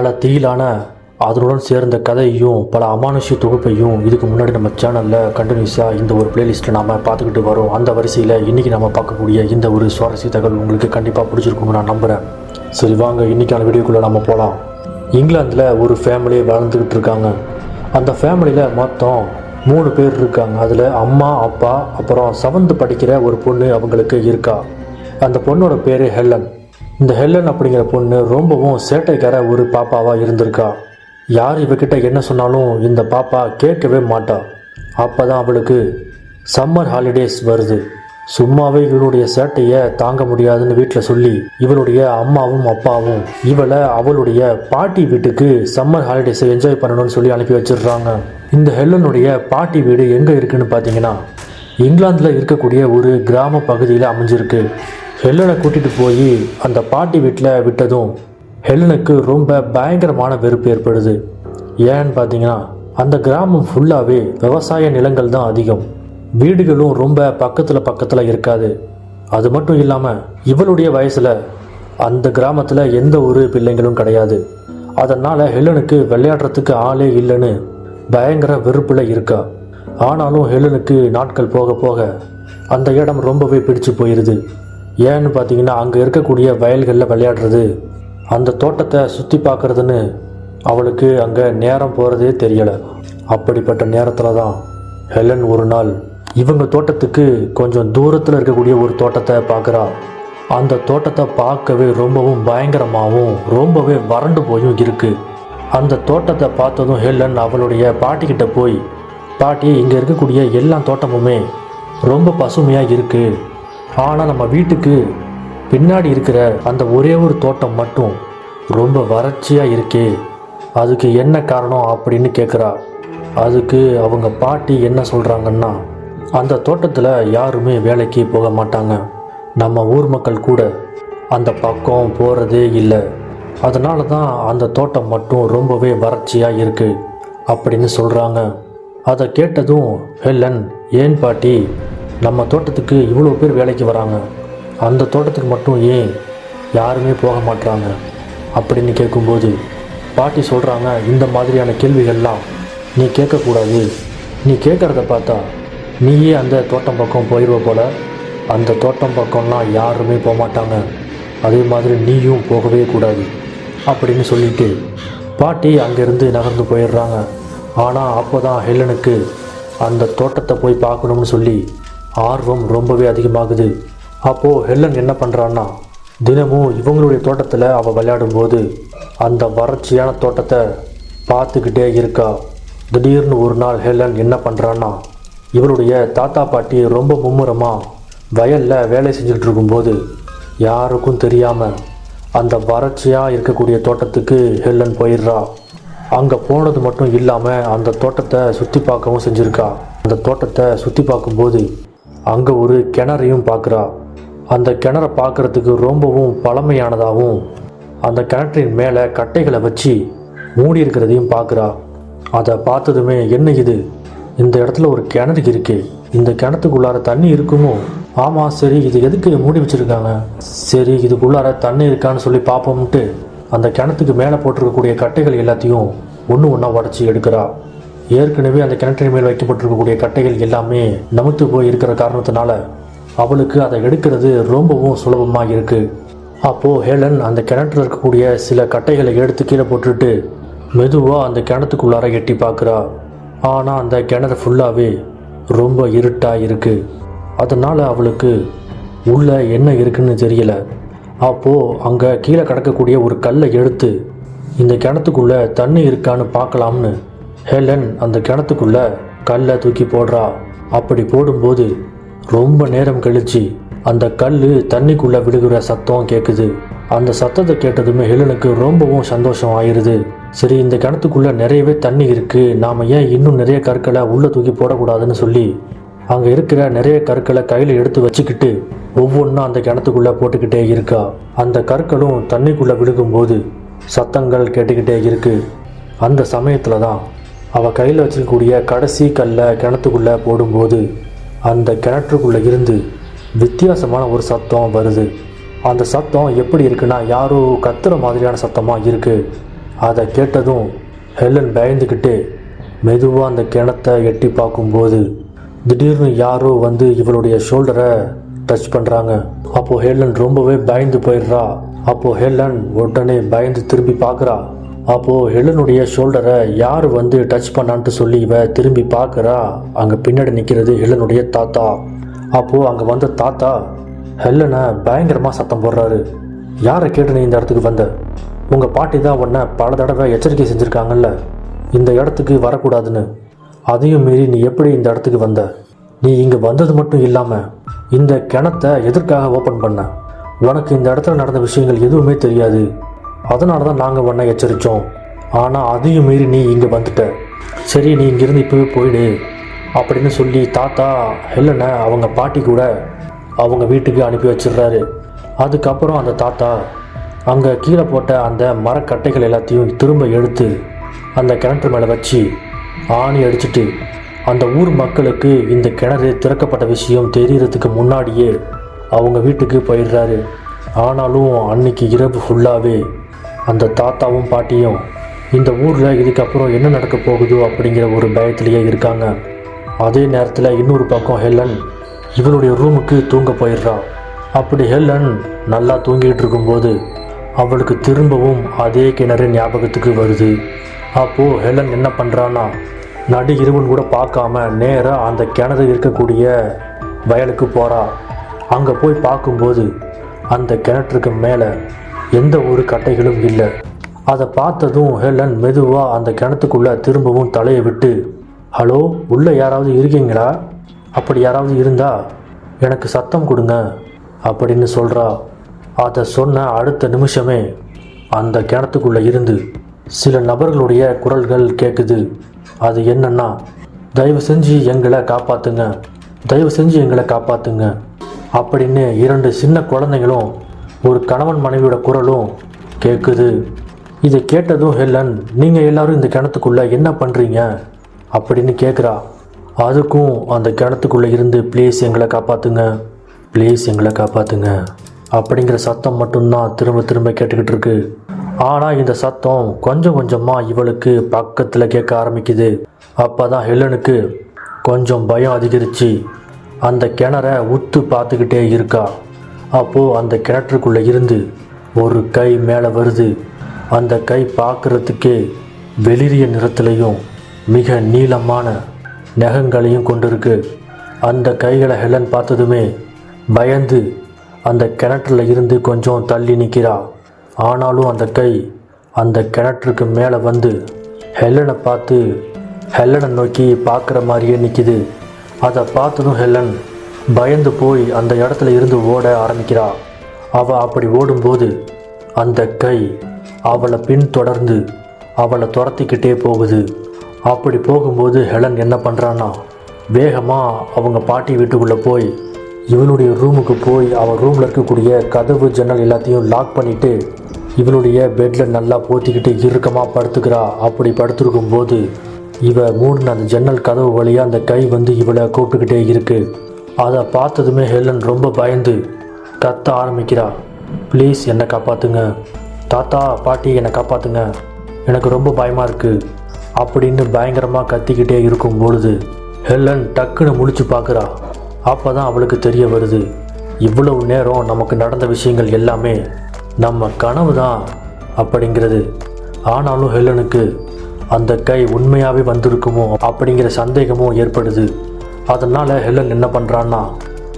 பல தீயிலான அதனுடன் சேர்ந்த கதையையும் பல அமானுஷ்ய தொகுப்பையும் இதுக்கு முன்னாடி நம்ம சேனலில் கண்டினியூஸாக இந்த ஒரு பிளேலிஸ்ட்டை நாம் பார்த்துக்கிட்டு வரோம். அந்த வரிசையில் இன்றைக்கி நம்ம பார்க்கக்கூடிய இந்த ஒரு சுவாரஸ்ய தகவல் உங்களுக்கு கண்டிப்பாக பிடிச்சிருக்கும்னு நான் நம்புகிறேன் சரி வாங்க இன்றைக்கான வீடியோக்குள்ளே நம்ம போகலாம் இங்கிலாந்தில் ஒரு ஃபேமிலி வளர்ந்துக்கிட்டு இருக்காங்க. அந்த ஃபேமிலியில் மொத்தம் மூணு பேர் இருக்காங்க. அதில் அம்மா அப்பா அப்புறம் செவன்த்து படிக்கிற ஒரு பொண்ணு அவங்களுக்கு இருக்கா. அந்த பொண்ணோட பேர் ஹெலன் இந்த ஹெலன் அப்படிங்கிற பொண்ணு ரொம்பவும் சேட்டைக்கார ஒரு பாப்பாவாக இருந்திருக்கா. யார் இவகிட்ட என்ன சொன்னாலும் இந்த பாப்பா கேட்கவே மாட்டா. அப்போ தான் அவளுக்கு சம்மர் ஹாலிடேஸ் வருது. சும்மாவே இவளுடைய சேட்டையை தாங்க முடியாதுன்னு வீட்டில் சொல்லி இவளுடைய அம்மாவும் அப்பாவும் இவளை அவளுடைய பாட்டி வீட்டுக்கு சம்மர் ஹாலிடேஸை என்ஜாய் பண்ணணும்னு சொல்லி அனுப்பி வச்சிடுறாங்க. இந்த ஹெல்லனுடைய பாட்டி வீடு எங்கே இருக்குன்னு பார்த்தீங்கன்னா இங்கிலாந்தில் இருக்கக்கூடிய ஒரு கிராம பகுதியில் அமைஞ்சிருக்கு. ஹெல்லனை கூட்டிகிட்டு போய் அந்த பாட்டி வீட்டில் விட்டதும் ஹெலனுக்கு ரொம்ப பயங்கரமான வெறுப்பு ஏற்படுது. ஏன்னு பார்த்தீங்கன்னா அந்த கிராமம் ஃபுல்லாகவே விவசாய நிலங்கள் தான் அதிகம். வீடுகளும் ரொம்ப பக்கத்தில் பக்கத்தில் இருக்காது. அது மட்டும் இல்லாமல் இவளுடைய வயசில் அந்த கிராமத்தில் எந்த ஒரு பிள்ளைங்களும் கிடையாது. அதனால் ஹெலனுக்கு விளையாடுறதுக்கு ஆளே இல்லைன்னு பயங்கர வெறுப்பில் இருக்கா. ஆனாலும் ஹெலனுக்கு நாட்கள் போக போக அந்த இடம் ரொம்பவே பிடிச்சு போயிடுது ஏன்னு பார்த்தீங்கன்னா அங்கே இருக்கக்கூடிய வயல்களில் விளையாடுறது. அந்த தோட்டத்தை சுற்றி பார்க்குறதுன்னு அவளுக்கு அங்கே நேரம் போகிறதே தெரியலை. அப்படிப்பட்ட நேரத்தில் தான் ஹெலன் ஒரு நாள் இவங்க தோட்டத்துக்கு கொஞ்சம் தூரத்தில் இருக்கக்கூடிய ஒரு தோட்டத்தை பார்க்குறா. அந்த தோட்டத்தை பார்க்கவே ரொம்பவும் பயங்கரமாகவும் ரொம்பவே வறண்டு போயும் இருக்குது அந்த தோட்டத்தை பார்த்ததும் ஹெலன் அவளுடைய பாட்டிக்கிட்ட போய் பாட்டி இங்கே இருக்கக்கூடிய எல்லா தோட்டமுமே ரொம்ப பசுமையாக இருக்குது ஆனால் நம்ம வீட்டுக்கு பின்னாடி இருக்கிற அந்த ஒரே ஒரு தோட்டம் மட்டும் ரொம்ப வறட்சியாக இருக்கே. அதுக்கு என்ன காரணம் அப்படின்னு கேட்குறா அதுக்கு அவங்க பாட்டி என்ன சொல்கிறாங்கன்னா அந்த தோட்டத்தில் யாருமே வேலைக்கு போக மாட்டாங்க. நம்ம ஊர் மக்கள் கூட அந்த பக்கம் போகிறதே இல்லை. அதனால தான் அந்த தோட்டம் மட்டும் ரொம்பவே வறட்சியாக இருக்குது அப்படின்னு சொல்கிறாங்க அதை கேட்டதும் ஹெல்லன் ஏன் பாட்டி? நம்ம தோட்டத்துக்கு இவ்வளோ பேர் வேலைக்கு வராங்க. அந்த தோட்டத்துக்கு மட்டும் ஏன் யாருமே போக மாட்டாங்க அப்படின்னு கேட்கும்போது பாட்டி சொல்கிறாங்க இந்த மாதிரியான கேள்விகள்லாம் நீ கேட்கக்கூடாது. நீ கேட்குறத பார்த்தா நீயே அந்த தோட்டம் பக்கம் போயிடுவ போல அந்த தோட்டம் பக்கம்லாம் யாருமே போக மாட்டாங்க. அதே மாதிரி நீயும் போகவே கூடாது அப்படின்னு சொல்லிட்டு பாட்டி அங்கேருந்து நகர்ந்து போயிடுறாங்க. ஆனால் அப்போ தான் ஹெலனுக்கு அந்த தோட்டத்தை போய் பார்க்கணும்னு சொல்லி ஆர்வம் ரொம்பவே அதிகமாகுது. அப்போது ஹெல்லன் என்ன பண்ணுறான்னா தினமும் இவங்களுடைய தோட்டத்தில் அவள் விளையாடும்போது அந்த வறட்சியான தோட்டத்தை பார்த்துக்கிட்டே இருக்கா. திடீர்னு ஒரு நாள் ஹெலன் என்ன பண்ணுறான்னா இவளுடைய தாத்தா பாட்டி ரொம்ப மும்முரமாக வயலில் வேலை செஞ்சுக்கிட்டு இருக்கும்போது யாருக்கும் தெரியாமல் அந்த வறட்சியாக இருக்கக்கூடிய தோட்டத்துக்கு ஹெல்லன் போயிடுறா. அங்கே போனது மட்டும் இல்லாமல் அந்த தோட்டத்தை சுற்றி பார்க்கவும் செஞ்சுருக்கா. அந்த தோட்டத்தை சுற்றி பார்க்கும்போது அங்கே ஒரு கிணறையும் பார்க்குறா. அந்த கிணறை பார்க்குறதுக்கு ரொம்பவும் பழமையானதாகவும் அந்த கிணற்றின் மேலே கட்டைகளை வச்சு மூடி இருக்கிறதையும் பார்க்குறா. அதை பார்த்ததுமே என்ன இது? இந்த இடத்துல ஒரு கிணறு இருக்கே. இந்த கிணத்துக்குள்ளார தண்ணி இருக்குமோ? ஆமாம் சரி இது எதுக்கு மூடி வச்சுருக்காங்க? சரி இதுக்குள்ளார தண்ணி இருக்கான்னு சொல்லி பார்ப்போம்ட்டு அந்த கிணத்துக்கு மேலே போட்டிருக்கக்கூடிய கட்டைகள் எல்லாத்தையும் ஒன்று ஒன்றா உடச்சி எடுக்கிறா. ஏற்கனவே அந்த கிணற்றின் மேல் வைக்கப்பட்டிருக்கக்கூடிய கட்டைகள் எல்லாமே நமுத்து போய் இருக்கிற காரணத்தினால அவளுக்கு அதை எடுக்கிறது ரொம்பவும் சுலபமாக இருக்கு. அப்போது ஹேலன் அந்த கிணற்றில் இருக்கக்கூடிய சில கட்டைகளை எடுத்து கீழே போட்டுட்டு மெதுவாக அந்த கிணத்துக்குள்ளார எட்டி பார்க்குறா. ஆனால் அந்த கிணறு ஃபுல்லாகவே ரொம்ப இருட்டாக இருக்குது அதனால் அவளுக்கு உள்ளே என்ன இருக்குன்னு தெரியல. அப்போது அங்கே கீழே கிடக்கக்கூடிய ஒரு கல்லை எடுத்து இந்த கிணத்துக்குள்ளே தண்ணி இருக்கான்னு பார்க்கலாம்னு ஹெலன் அந்த கிணத்துக்குள்ள கல்லை தூக்கி போடுறா. அப்படி போடும்போது ரொம்ப நேரம் கழிச்சு அந்த கல் தண்ணிக்குள்ள விழுகிற சத்தம் கேட்குது அந்த சத்தத்தை கேட்டதுமே ஹெலனுக்கு ரொம்பவும் சந்தோஷம் ஆயிடுது சரி இந்த கிணத்துக்குள்ள நிறையவே தண்ணி இருக்கு. நாம ஏன் இன்னும் நிறைய கற்களை உள்ள தூக்கி போடக்கூடாதுன்னு சொல்லி அங்கே இருக்கிற நிறைய கற்களை கையில் எடுத்து வச்சுக்கிட்டு ஒவ்வொன்றா அந்த கிணத்துக்குள்ள போட்டுக்கிட்டே இருக்கா. அந்த கற்களும் தண்ணிக்குள்ள விழுகும்போது சத்தங்கள் கேட்டுக்கிட்டே இருக்கு. அந்த சமயத்தில் தான் அவள் கையில் வச்சிருக்கக்கூடிய கடைசி கல்லை கிணத்துக்குள்ளே போடும்போது அந்த கிணற்றுக்குள்ளே இருந்து வித்தியாசமான ஒரு சத்தம் வருது. அந்த சத்தம் எப்படி இருக்குன்னா யாரோ கத்துற மாதிரியான சத்தமாக இருக்குது அதை கேட்டதும் ஹெலன் பயந்துக்கிட்டு மெதுவாக அந்த கிணத்தை எட்டி பார்க்கும்போது திடீர்னு யாரோ வந்து இவளுடைய ஷோல்டரை டச் பண்ணுறாங்க அப்போது ஹெலன் ரொம்பவே பயந்து போயிடுறா. அப்போது ஹேலன் உடனே பயந்து திரும்பி பார்க்குறா. அப்போது ஹெலனுடைய ஷோல்டரை யார் வந்து டச் பண்ணான்ட்டு சொல்லி இவ திரும்பி பார்க்குறா? அங்கே பின்னாடி நிற்கிறது ஹெலனுடைய தாத்தா. அப்போது அங்கே வந்த தாத்தா ஹெல்லனை பயங்கரமாக சத்தம் போடுறாரு. யாரை கேட்டு நீ இந்த இடத்துக்கு வந்த? உங்கள் பாட்டி தான் உன்னை பல தடவை எச்சரிக்கை செஞ்சுருக்காங்கல்ல. இந்த இடத்துக்கு வரக்கூடாதுன்னு. அதையும் மீறி நீ எப்படி இந்த இடத்துக்கு வந்த? நீ இங்கே வந்தது மட்டும் இல்லாமல் இந்த கிணத்தை எதற்காக ஓப்பன் பண்ண? உனக்கு இந்த இடத்துல நடந்த விஷயங்கள் எதுவுமே தெரியாது. அதனால தான் நாங்கள் உன்னை எச்சரித்தோம் ஆனால் அதையும் மீறி நீ இங்கே வந்துட்ட. சரி நீ இங்கேருந்து இப்போவே போயிடு. அப்படின்னு சொல்லி தாத்தா ஹெல்லனை அவங்க பாட்டி கூட அவங்க வீட்டுக்கு அனுப்பி வச்சிடுறாரு. அதுக்கப்புறம் அந்த தாத்தா அங்கே கீழே போட்ட அந்த மரக்கட்டைகள் எல்லாத்தையும் திரும்ப எடுத்து அந்த கிணற்று மேலே வச்சு ஆணி அடிச்சுட்டு அந்த ஊர் மக்களுக்கு இந்த கிணறு திறக்கப்பட்ட விஷயம் தெரியறதுக்கு முன்னாடியே அவங்க வீட்டுக்கு போயிடுறாரு. ஆனாலும் அன்னைக்கு இரவு ஃபுல்லாகவே அந்த தாத்தாவும் பாட்டியும் இந்த ஊரில் இதுக்கப்புறம் என்ன நடக்க போகுதோ? அப்படிங்கிற ஒரு பயத்திலேயே இருக்காங்க. அதே நேரத்தில் இன்னொரு பக்கம் ஹெல்லன் இவளுடைய ரூமுக்கு தூங்க போயிடுறா. அப்படி ஹெல்லன் நல்லா தூங்கிட்டு இருக்கும்போது அவளுக்கு திரும்பவும் அதே கிணறு ஞாபகத்துக்கு வருது. அப்போது ஹெலன் என்ன பண்ணுறான்னா நடு இருவன் கூட பார்க்காம நேராக அந்த கிணறு இருக்கக்கூடிய வயலுக்கு போகிறா அங்கே போய் பார்க்கும்போது அந்த கிணற்றுக்கு மேலே எந்த ஒரு கட்டைகளும் இல்லை. அதை பார்த்ததும் ஹெலன் மெதுவாக அந்த கிணத்துக்குள்ளே திரும்பவும் தலையை விட்டு ஹலோ உள்ளே யாராவது இருக்கீங்களா? அப்படி யாராவது இருந்தா எனக்கு சத்தம் கொடுங்க அப்படின்னு சொல்கிறா அதை சொன்ன அடுத்த நிமிஷமே அந்த கிணத்துக்குள்ளே இருந்து சில நபர்களுடைய குரல்கள் கேட்குது அது என்னன்னா தயவு செஞ்சு எங்களை காப்பாற்றுங்க தயவு செஞ்சு எங்களை காப்பாற்றுங்க அப்படின்னு இரண்டு சின்ன குழந்தைங்களும் ஒரு கணவன் மனைவியோட குரலும் கேட்குது இதை கேட்டதும் ஹெல்லன் நீங்கள் எல்லாரும் இந்த கிணத்துக்குள்ளே என்ன பண்ணுறீங்க அப்படின்னு கேட்குறா அதுக்கும் அந்த கிணத்துக்குள்ளே இருந்து ப்ளீஸ் எங்களை காப்பாற்றுங்க ப்ளீஸ் எங்களை காப்பாற்றுங்க அப்படிங்கிற சத்தம் மட்டும்தான் திரும்ப திரும்ப கேட்டுக்கிட்டு இருக்கு. ஆனால் இந்த சத்தம் கொஞ்சம் கொஞ்சமாக இவளுக்கு பக்கத்தில் கேட்க ஆரம்பிக்குது. அப்போ தான் ஹெல்லனுக்கு கொஞ்சம் பயம் அதிகரிச்சு அந்த கிணற உத்து பார்த்துக்கிட்டே இருக்கா. அப்போது அந்த கிணற்றுக்குள்ளே இருந்து ஒரு கை மேலே வருது. அந்த கை பார்க்குறதுக்கே வெளிரிய நிறத்துலையும் மிக நீளமான நகங்களையும் கொண்டிருக்கு. அந்த கைகளை ஹெலன் பார்த்ததுமே பயந்து அந்த கிணற்றில் இருந்து கொஞ்சம் தள்ளி நிற்கிறா ஆனாலும் அந்த கை அந்த கிணற்றுக்கு மேலே வந்து ஹெலனை பார்த்து ஹெலனை நோக்கி பார்க்குற மாதிரியே நிற்கிது அதை பார்த்ததும் ஹெலன் பயந்து போய் அந்த இடத்துல இருந்து ஓட ஆரம்பிக்கிறா. அவள் அப்படி ஓடும்போது அந்த கை அவளை பின்தொடர்ந்து அவளை துரத்திக்கிட்டே போகுது. அப்படி போகும்போது ஹெலன் என்ன பண்ணுறான்னா வேகமாக அவங்க பாட்டி வீட்டுக்குள்ளே போய் இவனுடைய ரூமுக்கு போய் அவள் ரூமில் இருக்கக்கூடிய கதவு ஜன்னல் எல்லாத்தையும் லாக் பண்ணிவிட்டு இவனுடைய பெட்டில் நல்லா போத்திக்கிட்டு இறுக்கமாக படுத்துக்கிறா. அப்படி படுத்துருக்கும்போது இவ மூடின அந்த ஜன்னல் கதவு வழியாக அந்த கை வந்து இவளை கூப்பிட்டுக்கிட்டே இருக்குது அதை பார்த்ததுமே ஹெலன் ரொம்ப பயந்து கத்த ஆரம்பிக்கிறா. ப்ளீஸ் என்னை காப்பாற்றுங்க தாத்தா பாட்டி என்னை காப்பாற்றுங்க எனக்கு ரொம்ப பயமாக இருக்குது அப்படின்னு பயங்கரமாக கத்திக்கிட்டே இருக்கும் பொழுது ஹெலன் டக்குன்னு முழிச்சு பார்க்குறா. அப்போ தான் அவளுக்கு தெரிய வருது இவ்வளவு நேரம் நமக்கு நடந்த விஷயங்கள் எல்லாமே நம்ம கனவு தான் அப்படிங்கிறது. ஆனாலும் ஹெலனுக்கு அந்த கை உண்மையாகவே வந்திருக்குமோ அப்படிங்கிற சந்தேகமும் ஏற்படுது. அதனால் ஹெலன் என்ன பண்ணுறான்னா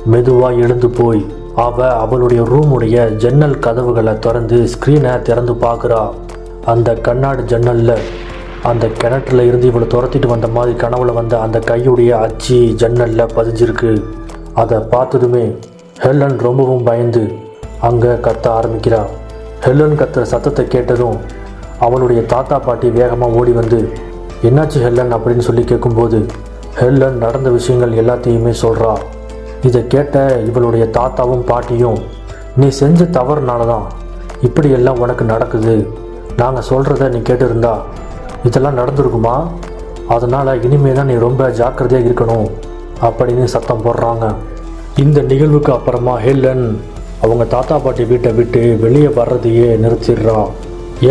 மெதுவாக எழுந்து போய் அவ அவளுடைய ரூமுடைய ஜன்னல் கதவுகளை திறந்து ஸ்க்ரீனை திறந்து பார்க்குறா. அந்த கண்ணாடி ஜன்னலில் அந்த கிணற்றுல இருந்து இவளை துரத்திட்டு வந்த மாதிரி கனவுல வந்த அந்த கையுடைய அச்சு ஜன்னலில் பதிஞ்சிருக்கு. அதை பார்த்ததுமே ஹெல்லன் ரொம்பவும் பயந்து அங்கே கத்த ஆரம்பிக்கிறா. ஹெல்லன் கத்துற சத்தத்தை கேட்டதும் அவளுடைய தாத்தா பாட்டி வேகமாக ஓடி வந்து என்னாச்சு ஹெல்லன் அப்படின்னு சொல்லி கேட்கும்போது ஹெல்லன் நடந்த விஷயங்கள் எல்லாத்தையுமே சொல்கிறா இதை கேட்ட இவளுடைய தாத்தாவும் பாட்டியும் நீ செஞ்ச தவறுனால தான் இப்படியெல்லாம் உனக்கு நடக்குது. நாங்கள் சொல்கிறத நீ கேட்டிருந்தா இதெல்லாம் நடந்திருக்குமா? அதனால் இனிமே தான் நீ ரொம்ப ஜாக்கிரதையாக இருக்கணும் அப்படின்னு சத்தம் போடுறாங்க. இந்த நிகழ்வுக்கு அப்புறமா ஹெல்லன் அவங்க தாத்தா பாட்டி வீட்டை விட்டு வெளியே வர்றதையே நிறுத்திடுறா.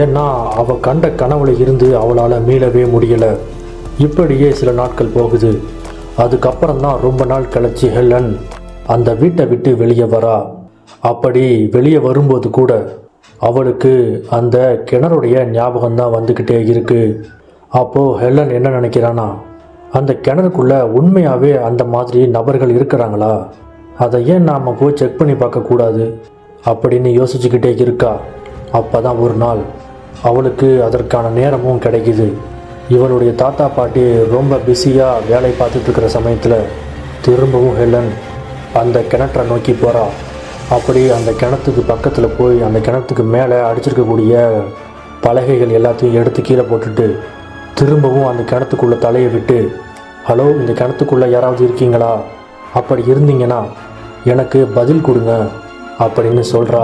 ஏன்னா அவள் கண்ட கனவுல இருந்து அவளால் மீளவே முடியலை. இப்படியே சில நாட்கள் போகுது. அதுக்கப்புறம் தான் ரொம்ப நாள் கழிச்சு ஹெலன் அந்த வீட்டை விட்டு வெளியே வரா. அப்படி வெளியே வரும்போது கூட அவளுக்கு அந்த கிணறுடைய ஞாபகம் தான் வந்துக்கிட்டே இருக்கு. அப்போது ஹெலன் என்ன நினைக்கிறானா அந்த கிணறுக்குள்ளே உண்மையாகவே அந்த மாதிரி நபர்கள் இருக்கிறாங்களா? அதை ஏன் நாம் போய் செக் பண்ணி பார்க்கக்கூடாது அப்படின்னு யோசிச்சுக்கிட்டே இருக்கா. அப்போ தான் ஒரு நாள் அவளுக்கு அதற்கான நேரமும் கிடைக்குது. இவளுடைய தாத்தா பாட்டி ரொம்ப பிஸியாக வேலை பார்த்துட்டு இருக்கிற சமயத்தில் திரும்பவும் ஹெலன் அந்த கிணற்றை நோக்கி போகிறா அப்படி அந்த கிணத்துக்கு பக்கத்தில் போய் அந்த கிணத்துக்கு மேலே அடிச்சிருக்கக்கூடிய பலகைகள் எல்லாத்தையும் எடுத்து கீழே போட்டுட்டு திரும்பவும் அந்த கிணத்துக்குள்ளே தலையை விட்டு ஹலோ இந்த கிணத்துக்குள்ளே யாராவது இருக்கீங்களா? அப்படி இருந்தீங்கன்னா எனக்கு பதில் கொடுங்க அப்படின்னு சொல்கிறா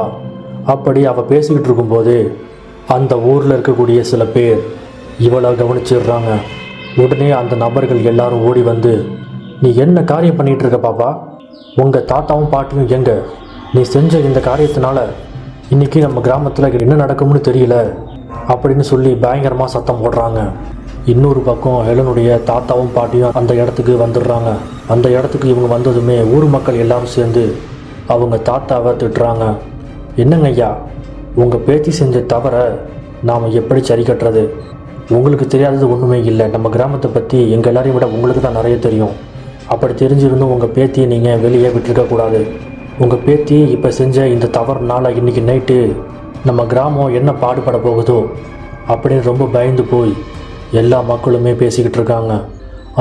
அப்படி அவள் பேசிக்கிட்டு இருக்கும்போது அந்த ஊரில் இருக்கக்கூடிய சில பேர் இவளை கவனிச்சிடுறாங்க. உடனே அந்த நபர்கள் எல்லாரும் ஓடி வந்து நீ என்ன காரியம் பண்ணிகிட்டு இருக்க பாப்பா? உங்கள் தாத்தாவும் பாட்டியும் எங்க? நீ செஞ்ச இந்த காரியத்தினால இன்றைக்கி நம்ம கிராமத்தில் என்ன நடக்கும்னு தெரியல அப்படின்னு சொல்லி பயங்கரமாக சத்தம் போடுறாங்க. இன்னொரு பக்கம் ஹெலனுடைய தாத்தாவும் பாட்டியும் அந்த இடத்துக்கு வந்துடுறாங்க. அந்த இடத்துக்கு இவங்க வந்ததுமே ஊர் மக்கள் எல்லாரும் சேர்ந்து அவங்க தாத்தாவை திட்டுறாங்க. என்னங்க ஐயா உங்கள் பேத்தி செஞ்ச தவறை நாம் எப்படி சரி கட்டுறது? உங்களுக்கு தெரியாதது ஒன்றுமே இல்லை. நம்ம கிராமத்தை பற்றி எங்கள் எல்லாரையும் விட உங்களுக்கு தான் நிறைய தெரியும். அப்படி தெரிஞ்சிருந்தும் உங்கள் பேத்தியை நீங்கள் வெளியே விட்டுருக்கக்கூடாது உங்கள் பேத்தி இப்போ செஞ்ச இந்த தவறுனால இன்றைக்கி நைட்டு நம்ம கிராமம் என்ன பாடுபட போகுதோ அப்படின்னு ரொம்ப பயந்து போய் எல்லா மக்களுமே பேசிக்கிட்டு இருக்காங்க.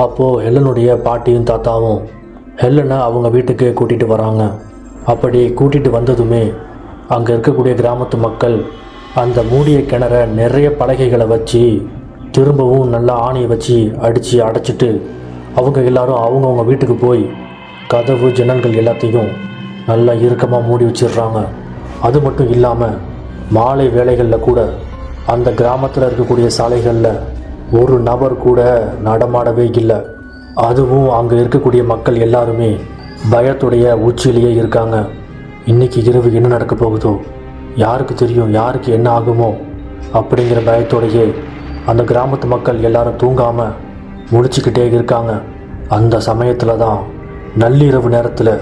அப்போது ஹெலனுடைய பாட்டியும் தாத்தாவும் ஹெல்லனை அவங்க வீட்டுக்கு கூட்டிகிட்டு வராங்க. அப்படி கூட்டிகிட்டு வந்ததுமே அங்கே இருக்கக்கூடிய கிராமத்து மக்கள் அந்த மூடிய கிணற நிறைய பலகைகளை வச்சு திரும்பவும் நல்லா ஆணியை வச்சு அடித்து அடைச்சிட்டு அவங்க எல்லாரும் அவங்கவுங்க வீட்டுக்கு போய் கதவு ஜன்னல்கள் எல்லாத்தையும் நல்லா இறுக்கமாக மூடி வச்சிடுறாங்க. அது மட்டும் இல்லாமல் மாலை வேலைகளில் கூட அந்த கிராமத்தில் இருக்கக்கூடிய சாலைகளில் ஒரு நபர் கூட நடமாடவே இல்லை. அதுவும் அங்கே இருக்கக்கூடிய மக்கள் எல்லாருமே பயத்துடைய உச்சியிலேயே இருக்காங்க. இன்னைக்கு இரவு என்ன நடக்க போகுதோ? யாருக்கு தெரியும் யாருக்கு என்ன ஆகுமோ அப்படிங்கிற பயத்தோடையே அந்த கிராமத்து மக்கள் எல்லாரும் தூங்காமல் முழிச்சுக்கிட்டே இருக்காங்க. அந்த சமயத்தில் தான் நள்ளிரவு நேரத்தில்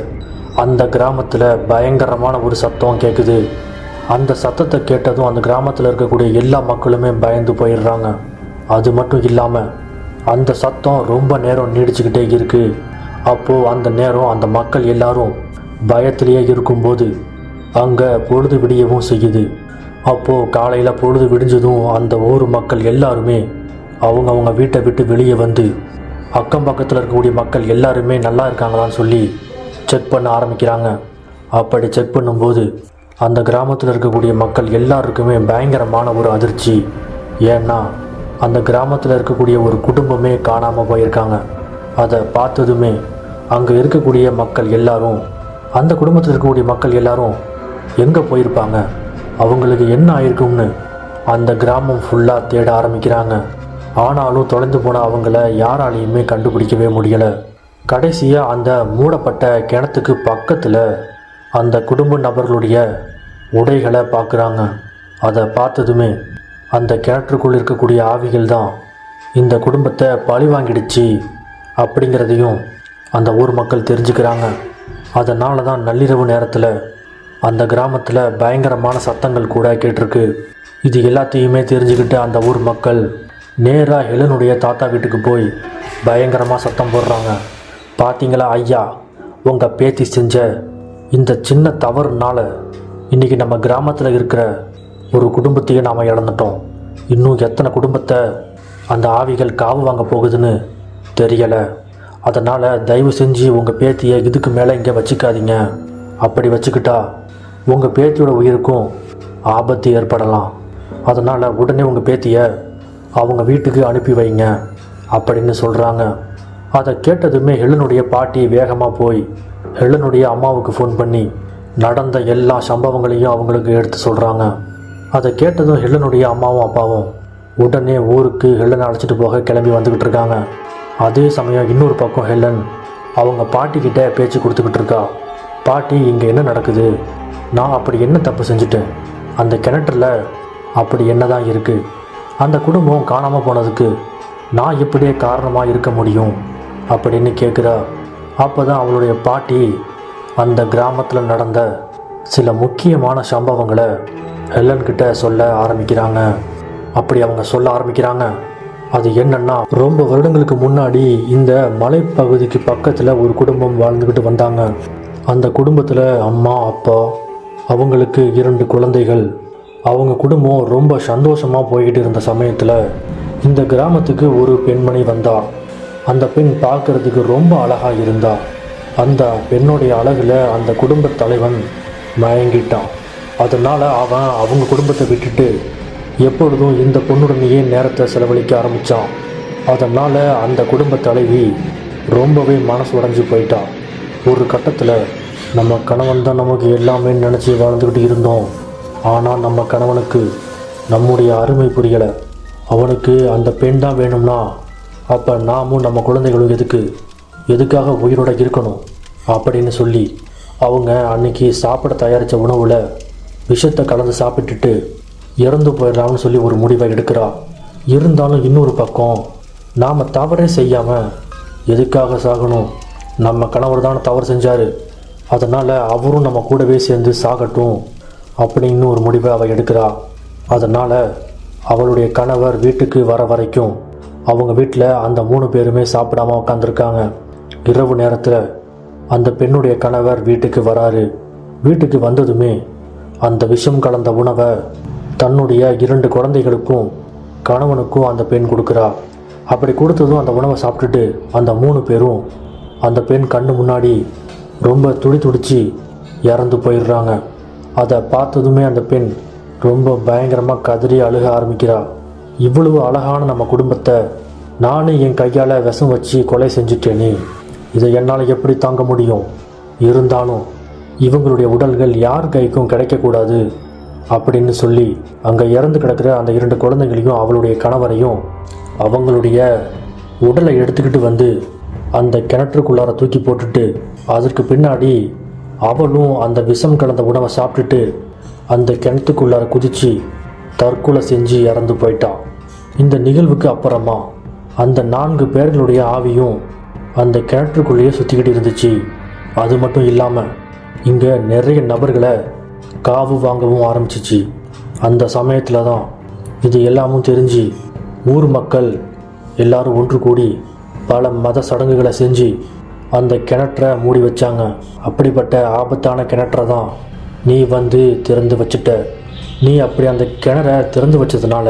அந்த கிராமத்தில் பயங்கரமான ஒரு சத்தம் கேட்குது அந்த சத்தத்தை கேட்டதும் அந்த கிராமத்தில் இருக்கக்கூடிய எல்லா மக்களுமே பயந்து போயிடுறாங்க. அது மட்டும் இல்லாமல் அந்த சத்தம் ரொம்ப நேரம் நீடிச்சுக்கிட்டே இருக்குது அப்போது அந்த நேரம் அந்த மக்கள் எல்லாரும் பயத்திலேயே இருக்கும்போது அங்கே பொழுது விடியவும் செய்யுது. அப்போது காலையில் பொழுது விடிஞ்சதும் அந்த ஊர் மக்கள் எல்லாருமே அவங்க அவங்க வீட்டை விட்டு வெளியே வந்து அக்கம் பக்கத்தில் இருக்கக்கூடிய மக்கள் எல்லாருமே நல்லா இருக்காங்களான்னு சொல்லி செக் பண்ண ஆரம்பிக்கிறாங்க. அப்படி செக் பண்ணும்போது அந்த கிராமத்தில் இருக்கக்கூடிய மக்கள் எல்லாருக்குமே பயங்கரமான ஒரு அதிர்ச்சி. ஏன்னா அந்த கிராமத்தில் இருக்கக்கூடிய ஒரு குடும்பமே காணாமல் போயிருக்காங்க. அதை பார்த்ததுமே அங்கே இருக்கக்கூடிய மக்கள் எல்லாரும் அந்த குடும்பத்தில் இருக்கக்கூடிய மக்கள் எல்லாரும் எங்கே போயிருப்பாங்க? அவங்களுக்கு என்ன ஆயிருக்கும்னு அந்த கிராமம் ஃபுல்லாக தேட ஆரம்பிக்கிறாங்க. ஆனாலும் தொலைந்து போன அவங்கள யாராலையுமே கண்டுபிடிக்கவே முடியலை. கடைசியாக அந்த மூடப்பட்ட கிணத்துக்கு பக்கத்தில் அந்த குடும்ப நபர்களுடைய உடைகளை பார்க்குறாங்க அதை பார்த்ததுமே அந்த கிணற்றுக்குள் இருக்கக்கூடிய ஆவிகள் தான் இந்த குடும்பத்தை பழி வாங்கிடுச்சு அப்படிங்கிறதையும் அந்த ஊர் மக்கள் தெரிஞ்சுக்கிறாங்க. அதனால தான் நள்ளிரவு நேரத்தில் அந்த கிராமத்தில் பயங்கரமான சத்தங்கள் கூட கேட்டிருக்கு. இது எல்லாத்தையுமே தெரிஞ்சுக்கிட்டு அந்த ஊர் மக்கள் நேராக ஹெலனுடைய தாத்தா வீட்டுக்கு போய் பயங்கரமாக சத்தம் போடுறாங்க. பார்த்தீங்களா ஐயா உங்கள் பேத்தி செஞ்ச இந்த சின்ன தவறுனால இன்றைக்கி நம்ம கிராமத்தில் இருக்கிற ஒரு குடும்பத்தையே நாம் இழந்துட்டோம். இன்னும் எத்தனை குடும்பத்தை அந்த ஆவிகள் காவு வாங்க போகுதுன்னு தெரியலை. அதனால் தயவு செஞ்சு உங்கள் பேத்தியை இதுக்கு மேலே இங்கே வச்சுக்காதீங்க. அப்படி வச்சுக்கிட்டா உங்கள் பேத்தியோட உயிருக்கும் ஆபத்து ஏற்படலாம். அதனால் உடனே உங்கள் பேத்தியை அவங்க வீட்டுக்கு அனுப்பி வைங்க அப்படின்னு சொல்கிறாங்க அதை கேட்டதுமே ஹெலனுடைய பாட்டி வேகமாக போய் ஹெலனுடைய அம்மாவுக்கு ஃபோன் பண்ணி நடந்த எல்லா சம்பவங்களையும் அவங்களுக்கு எடுத்து சொல்கிறாங்க அதை கேட்டதும் ஹெலனுடைய அம்மாவும் அப்பாவும் உடனே ஊருக்கு ஹெலன் அழைச்சிட்டு போக கிளம்பி வந்துக்கிட்டு இருக்காங்க. அதே சமயம் இன்னொரு பக்கம் ஹெலன் அவங்க பாட்டிக்கிட்ட பேச்சு கொடுத்துக்கிட்டு இருக்கா. பாட்டி இங்கே என்ன நடக்குது? நான் அப்படி என்ன தப்பு செஞ்சுட்டேன்? அந்த கிணற்றில் அப்படி என்ன தான் இருக்குது அந்த குடும்பம் காணாமல் போனதுக்கு நான் எப்படியே காரணமாக இருக்க முடியும் அப்படின்னு கேட்குறா அப்போ தான் அவளுடைய பாட்டி அந்த கிராமத்தில் நடந்த சில முக்கியமான சம்பவங்களை ஹெலன்கிட்ட சொல்ல ஆரம்பிக்கிறாங்க. அப்படி அவங்க சொல்ல ஆரம்பிக்கிறாங்க. அது என்னன்னா ரொம்ப வருடங்களுக்கு முன்னாடி இந்த மலைப்பகுதிக்கு பக்கத்தில் ஒரு குடும்பம் வாழ்ந்துக்கிட்டு வந்தாங்க. அந்த குடும்பத்தில் அம்மா அப்பா அவங்களுக்கு இரண்டு குழந்தைகள். அவங்க குடும்பம் ரொம்ப சந்தோஷமாக போய்கிட்டு இருந்த சமயத்தில் இந்த கிராமத்துக்கு ஒரு பெண்மணி வந்தா. அந்த பெண் பார்க்கறதுக்கு ரொம்ப அழகாக இருந்தா. அந்த பெண்ணுடைய அழகில் அந்த குடும்ப தலைவன் மயங்கிட்டான். அதனால் அவன் அவங்க குடும்பத்தை விட்டுட்டு எப்பொழுதும் இந்த பொண்ணுடனேயே நேரத்தை செலவழிக்க ஆரம்பித்தான் அதனால் அந்த குடும்ப தலைவி ரொம்பவே மனசு உடைஞ்சு போயிட்டான் ஒரு கட்டத்தில் நம்ம கணவன் தான் நமக்கு எல்லாமே நினச்சி வாழ்ந்துக்கிட்டு இருந்தோம். ஆனால் நம்ம கணவனுக்கு நம்முடைய அருமை புரியலை. அவனுக்கு அந்த பெண் தான் வேணும்னா அப்போ நாமும் நம்ம குழந்தைகளும் எதுக்கு? எதுக்காக உயிரோட இருக்கணும்? அப்படின்னு சொல்லி அவங்க அன்னைக்கு சாப்பிட தயாரித்த உணவில் விஷத்தை கலந்து சாப்பிட்டுட்டு இறந்து போயிடலாம்னு சொல்லி ஒரு முடிவை எடுக்கிறா. இருந்தாலும் இன்னொரு பக்கம் நாம் தவறே செய்யாமல் எதுக்காக சாகணும்? நம்ம கணவர் தான் தவறு செஞ்சார். அதனால் அவரும் நம்ம கூடவே சேர்ந்து சாகட்டும் அப்படின்னு ஒரு முடிவை அவள் எடுக்கிறா. அதனால் அவளுடைய கணவர் வீட்டுக்கு வர வரைக்கும் அவங்க வீட்டில் அந்த மூணு பேருமே சாப்பிடாம உட்காந்துருக்காங்க இரவு நேரத்தில் அந்த பெண்ணுடைய கணவர் வீட்டுக்கு வராரு. வீட்டுக்கு வந்ததுமே அந்த விஷம் கலந்த உணவை தன்னுடைய இரண்டு குழந்தைகளுக்கும் கணவனுக்கும் அந்த பெண் கொடுக்குறா. அப்படி கொடுத்ததும் அந்த உணவை சாப்பிட்டுட்டு அந்த மூணு பேரும் அந்த பெண் கண்ணு முன்னாடி ரொம்ப துடி துடித்து இறந்து போயிடுறாங்க. அதை பார்த்ததுமே அந்த பெண் ரொம்ப பயங்கரமாக கதறி அழுக ஆரம்பிக்கிறா. இவ்வளவு அழகான நம்ம குடும்பத்தை நானே என் கையால் விஷம் வச்சு கொலை செஞ்சுட்டேனே. இதை என்னால் எப்படி தாங்க முடியும்? இருந்தாலும் இவங்களுடைய உடல்கள் யார் கைக்கும் கிடைக்கக்கூடாது அப்படின்னு சொல்லி அங்கே இறந்து கிடக்கிற அந்த இரண்டு குழந்தைகளையும் அவளுடைய கணவரையும் அவங்களுடைய உடலை எடுத்துக்கிட்டு வந்து அந்த கிணற்றுக்குள்ளார தூக்கி போட்டுட்டு அதற்கு பின்னாடி அவளும் அந்த விஷம் கலந்த உணவை சாப்பிட்டுட்டு அந்த கிணத்துக்குள்ளார குதித்து தற்கொலை செஞ்சு இறந்து போயிட்டான் இந்த நிகழ்வுக்கு அப்புறமா அந்த நான்கு பேர்களுடைய ஆவியும் அந்த கிணற்றுக்குள்ளேயே சுற்றிக்கிட்டு இருந்துச்சு. அது மட்டும் இல்லாமல் இங்கே நிறைய நபர்களை காவு வாங்கவும் ஆரம்பிச்சிச்சு. அந்த சமயத்தில் தான் இது எல்லாமும் தெரிஞ்சு ஊர் மக்கள் எல்லாரும் ஒன்று கூடி பல மத சடங்குகளை செஞ்சு அந்த கிணற்றை மூடி வச்சாங்க. அப்படிப்பட்ட ஆபத்தான கிணற்றை தான் நீ வந்து திறந்து வச்சுட்ட. நீ அப்படி அந்த கிணற திறந்து வச்சதுனால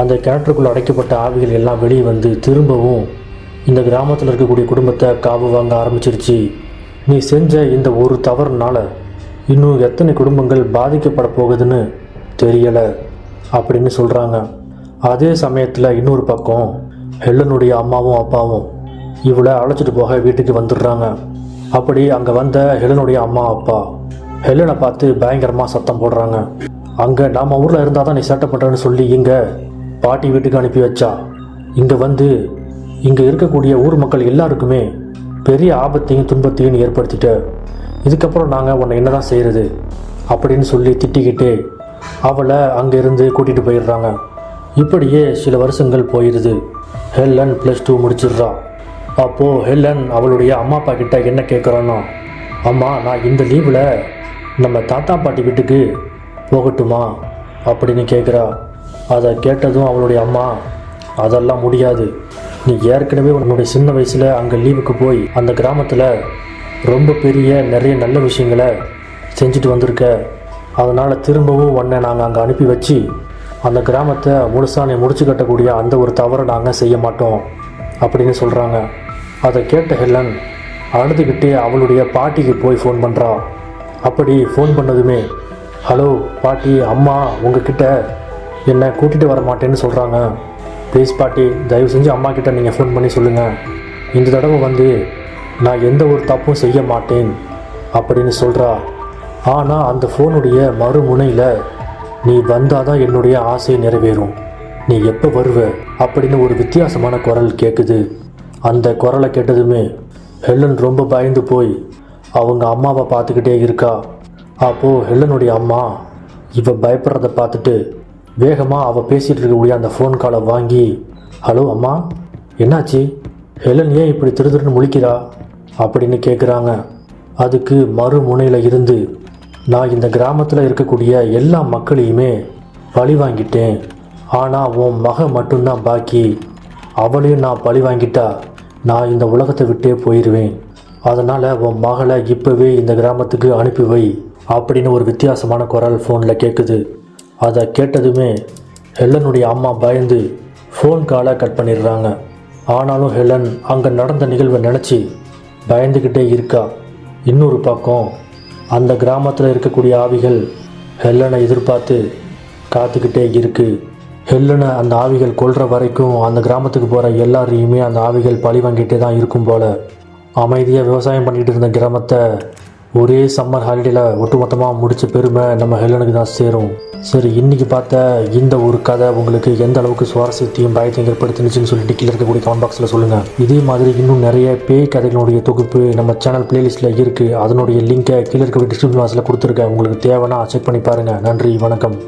அந்த கிணற்றுக்குள்ள அடைக்கப்பட்ட ஆவிகள் எல்லாம் வெளியே வந்து திரும்பவும் இந்த கிராமத்தில் இருக்கக்கூடிய குடும்பத்தை காவு வாங்க ஆரம்பிச்சிருச்சு. நீ செஞ்ச இந்த ஒரு தவறுனால இன்னும் எத்தனை குடும்பங்கள் பாதிக்கப்பட போகுதுன்னு தெரியலை அப்படின்னு சொல்கிறாங்க அதே சமயத்தில் இன்னொரு பக்கம் ஹெல்லனுடைய அம்மாவும் அப்பாவும் இவளை அழைச்சிட்டு போக வீட்டுக்கு வந்துடுறாங்க. அப்படி அங்கே வந்த ஹெலனுடைய அம்மா அப்பா. ஹெலனை பார்த்து பயங்கரமாக சத்தம் போடுறாங்க. அங்கே நாம் ஊரில் இருந்தால் தான் நீ சேட்டை பண்ணுறேன்னு சொல்லி இங்கே பாட்டி வீட்டுக்கு அனுப்பி வச்சா. இங்கே வந்து இங்கே இருக்கக்கூடிய ஊர் மக்கள் எல்லாருக்குமே பெரிய ஆபத்தையும் துன்பத்தையும் ஏற்படுத்திட்ட. இதுக்கப்புறம் நாங்கள் உன்னை என்னதான் செய்கிறது அப்படின்னு சொல்லி திட்டிக்கிட்டு அவளை அங்கேருந்து கூட்டிகிட்டு போயிடுறாங்க. இப்படியே சில வருஷங்கள் போயிடுது ஹெல்லன் ப்ளஸ் டூ முடிச்சிடுறா. அப்போது ஹெலன் அவளுடைய அம்மா அப்பா கிட்ட என்ன கேட்குறான்னா அம்மா நான் இந்த லீவில் நம்ம தாத்தா பாட்டி வீட்டுக்கு போகட்டுமா? அப்படின்னு கேட்குறா அதை கேட்டதும் அவளுடைய அம்மா அதெல்லாம் முடியாது. நீ ஏற்கனவே உன்னுடைய சின்ன வயசில் அங்கே லீவுக்கு போய் அந்த கிராமத்தில் ரொம்ப பெரிய நிறைய நல்ல விஷயங்களை செஞ்சுட்டு வந்திருக்க. அதனால் திரும்பவும் உன்னை நாங்கள் அங்கே அனுப்பி வச்சு அந்த கிராமத்தை முழுசா முடிச்சு கட்டக்கூடிய அந்த ஒரு தவறை நாங்கள் செய்ய மாட்டோம். அப்படின்னு சொல்கிறாங்க அதை கேட்ட ஹெல்லன் அழுதுகிட்டே அவளுடைய பாட்டிக்கு போய் ஃபோன் பண்ணுறா அப்படி ஃபோன் பண்ணதுமே ஹலோ பாட்டி அம்மா உங்ககிட்ட என்னை கூட்டிகிட்டு வர மாட்டேன்னு சொல்கிறாங்க ப்ளீஸ் பாட்டி தயவு செஞ்சு அம்மா கிட்ட நீங்கள் ஃபோன் பண்ணி சொல்லுங்கள் இந்த தடவை வந்து நான் எந்த ஒரு தப்பும் செய்ய மாட்டேன் அப்படின்னு சொல்கிறா ஆனால் அந்த ஃபோனுடைய மறுமுனையில் நீ வந்தால் தான் என்னுடைய ஆசை நிறைவேறும். நீ எப்போ வருவ அப்படின்னு ஒரு வித்தியாசமான குரல் கேட்குது அந்த குரலை கேட்டதுமே ஹெல்லன் ரொம்ப பயந்து போய் அவங்க அம்மாவை பார்த்துக்கிட்டே இருக்கா. அப்போது ஹெலனுடைய அம்மா இவ பயப்படுறத பார்த்துட்டு வேகமாக அவள் பேசிகிட்டு இருக்கக்கூடிய அந்த ஃபோன் காலை வாங்கி ஹலோ அம்மா என்னாச்சு? ஹெலன் ஏன் இப்படி திரு திருன்னு முழிக்கிறா? அப்படின்னு கேட்குறாங்க அதுக்கு மறுமுனையில் இருந்து நான் இந்த கிராமத்தில் இருக்கக்கூடிய எல்லா மக்களையுமே பழி வாங்கிட்டேன். ஆனால் உன் மகன் மட்டும்தான் பாக்கி. அவளையும் நான் பழி வாங்கிட்டா நான் இந்த உலகத்தை விட்டே போயிடுவேன் அதனால் உன் மகளை இப்போவே இந்த கிராமத்துக்கு அனுப்பி வை அப்படின்னு ஒரு வித்தியாசமான குரல் ஃபோனில் கேட்குது அதை கேட்டதுமே ஹெலனுடைய அம்மா பயந்து ஃபோன் காலை கட் பண்ணிடுறாங்க. ஆனாலும் ஹெலன் அங்கே நடந்த நிகழ்வை நினச்சி பயந்துக்கிட்டே இருக்கா. இன்னொரு பக்கம் அந்த கிராமத்தில் இருக்கக்கூடிய ஆவிகள் ஹெல்லனை எதிர்பார்த்து காத்துக்கிட்டே இருக்குது ஹெல்லுன்னு அந்த ஆவிகள் கொள்கிற வரைக்கும் அந்த கிராமத்துக்கு போகிற எல்லாரையுமே அந்த ஆவிகள் பழி வாங்கிட்டே தான் இருக்கும் போல். அமைதியாக விவசாயம் பண்ணிகிட்டு இருந்த கிராமத்தை ஒரே சம்மர் ஹாலிடேல ஒட்டுமொத்தமாக முடித்த பெருமை நம்ம ஹெல்லனுக்கு தான் சேரும். சரி இன்னைக்கு பார்த்த இந்த ஒரு கதை உங்களுக்கு எந்த அளவுக்கு சுவாரஸ்யத்தையும் பயத்தையும் ஏற்படுத்தினுச்சுன்னு சொல்லிட்டு கீழே இருக்கக்கூடிய கமெண்ட் பாக்ஸில் சொல்லுங்கள் இதே மாதிரி இன்னும் நிறைய பேய் கதைகளுடைய தொகுப்பு நம்ம சேனல் பிளேலிஸ்ட்டில் இருக்குது அதனுடைய லிங்கை கீழே இருக்கக்கூடிய டிஸ்கிரிப்ஷன் பாக்ஸில் கொடுத்துருக்கேன். உங்களுக்கு தேவைன்னா செக் பண்ணி பாருங்கள் நன்றி வணக்கம்.